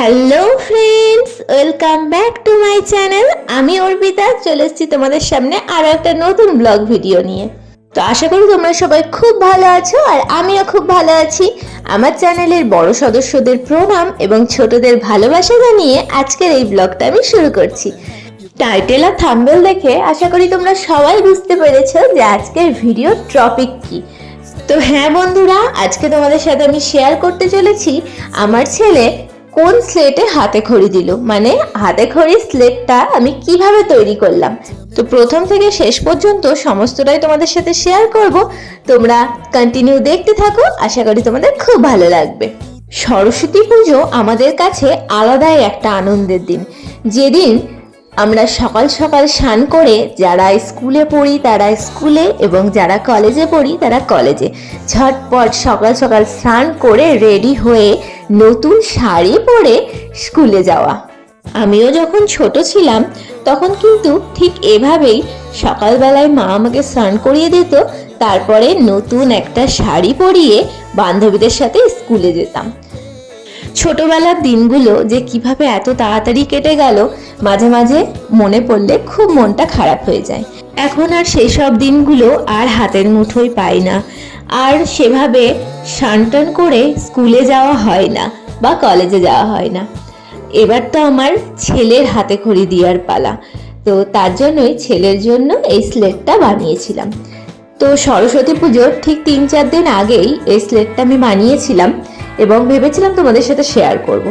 Hello friends welcome back to my channel আমি অর্পিতা, চলে এসেছি তোমাদের সামনে আরও একটা নতুন ব্লগ ভিডিও নিয়ে। তো আশা করি তোমরা সবাই খুব ভালো আছো আর আমিও খুব ভালো আছি। আমার চ্যানেলের বড় সদস্যদের প্রণাম এবং ছোটদের ভালোবাসা জানিয়ে আজকের এই ব্লগটা আমি শুরু করছি। টাইটেল আর থাম্বেল দেখে আশা করি তোমরা সবাই বুঝতে পেরেছ যে আজকের ভিডিও টপিক কি। তো হ্যাঁ বন্ধুরা, আজকে তোমাদের সাথে আমি শেয়ার করতে চলেছি। আমার ছেলে কোন স্লেটে হাতে খড়ি দিল? মানে হাতে খড়ি স্লেটটা আমি কীভাবে তৈরি করলাম? তো প্রথম থেকে শেষ পর্যন্ত সমস্তটাই তোমাদের সাথে শেয়ার করব। তোমরা কন্টিনিউ দেখতে থাকো, আশা করি তোমাদের খুব ভালো লাগবে। সরস্বতী পুজো আমাদের কাছে আলাদাই একটা আনন্দের দিন। যেদিন আমরা সকাল সকাল স্নান করে যারা স্কুলে পড়ি তারা স্কুলে এবং যারা কলেজে পড়ি তারা কলেজে। ঝটপট সকাল সকাল স্নান করে রেডি হয়ে নতুন শাড়ি পরে স্কুলে যাওয়া। আমিও যখন ছোট ছিলাম, তখন কিন্তু ঠিক এভাবেই সকালবেলায় মা আমাকে স্নান করিয়ে দিত, তারপরে নতুন একটা শাড়ি পরিয়ে বান্ধবীদের সাথে স্কুলে যেতাম। ছোটবেলার দিনগুলো যে কীভাবে এত তাড়াতাড়ি কেটে গেল, মাঝে মাঝে মনে পড়লে খুব মনটা খারাপ হয়ে যায়। এখন আর সেই সব দিনগুলো আর হাতের মুঠোয় পাই না। আর সেভাবে সানটান করে স্কুলে যাওয়া হয় না বা কলেজে যাওয়া হয় না। এবার তো আমার ছেলের হাতে খড়ি দেওয়ার পালা। তো তার জন্যই ছেলের জন্য এই স্লেটটা বানিয়েছিলাম। তো সরস্বতী পুজোর ঠিক তিন চার দিন আগেই এই স্লেটটা আমি বানিয়েছিলাম। এবং ভেবেছিলাম তোমাদের সাথে শেয়ার করব।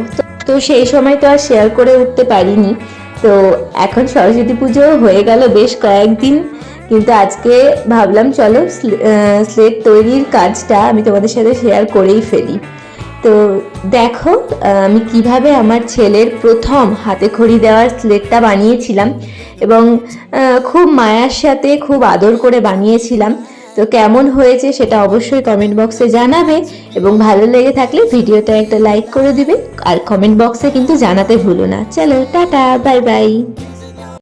তো সেই সময় তো আর শেয়ার করে উঠতে পারিনি। তো এখন সরস্বতী পুজো হয়ে গেল বেশ কয়েকদিন। কিন্তু আজকে ভাবলাম, চলো স্লেট তৈরির কাজটা আমি তোমাদের সাথে শেয়ার করেই ফেলি। তো দেখো, আমি কীভাবে আমার ছেলের প্রথম হাতে খড়ি দেওয়ার স্লেটটা বানিয়েছিলাম এবং খুব মায়ার সাথে, খুব আদর করে বানিয়েছিলাম। তো কেমন হয়েছে সেটা অবশ্যই কমেন্ট বক্সে জানাবে এবং ভালো লেগে থাকলে ভিডিওটা একটা লাইক করে দিবে আর কমেন্ট বক্সে কিন্তু জানাতে ভুলো না। চলো, টাটা বাই বাই